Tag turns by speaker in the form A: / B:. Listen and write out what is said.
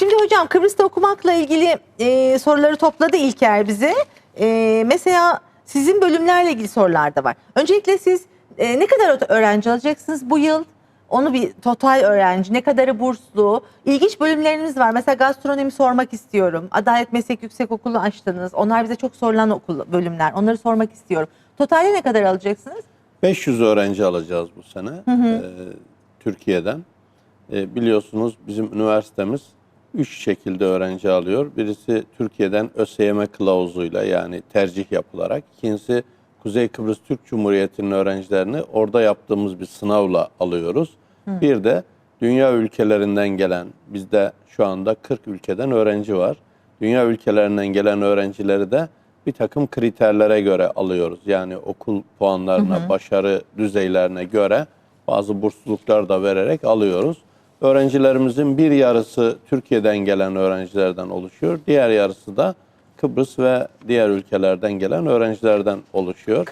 A: Şimdi hocam Kıbrıs'ta okumakla ilgili e, soruları topladı İlker bize. E, mesela sizin bölümlerle ilgili sorular da var. Öncelikle siz e, ne kadar öğrenci alacaksınız bu yıl? Onu bir total öğrenci, ne kadarı burslu? İlginç bölümleriniz var. Mesela gastronomi sormak istiyorum. Adalet Meslek Yüksekokulu açtınız. Onlar bize çok sorulan okul bölümler. Onları sormak istiyorum. Totalde ne kadar alacaksınız?
B: 500 öğrenci alacağız bu sene e, Türkiye'den. E, biliyorsunuz bizim üniversitemiz 3 şekilde öğrenci alıyor. Birisi Türkiye'den ÖSYM kılavuzuyla yani tercih yapılarak. İkincisi Kuzey Kıbrıs Türk Cumhuriyeti'nin öğrencilerini orada yaptığımız bir sınavla alıyoruz. Bir de dünya ülkelerinden gelen, bizde şu anda 40 ülkeden öğrenci var. Dünya ülkelerinden gelen öğrencileri de bir takım kriterlere göre alıyoruz. Yani okul puanlarına, başarı düzeylerine göre bazı bursluluklar da vererek alıyoruz. Öğrencilerimizin bir yarısı Türkiye'den gelen öğrencilerden oluşuyor. Diğer yarısı da Kıbrıs ve diğer ülkelerden gelen öğrencilerden oluşuyor.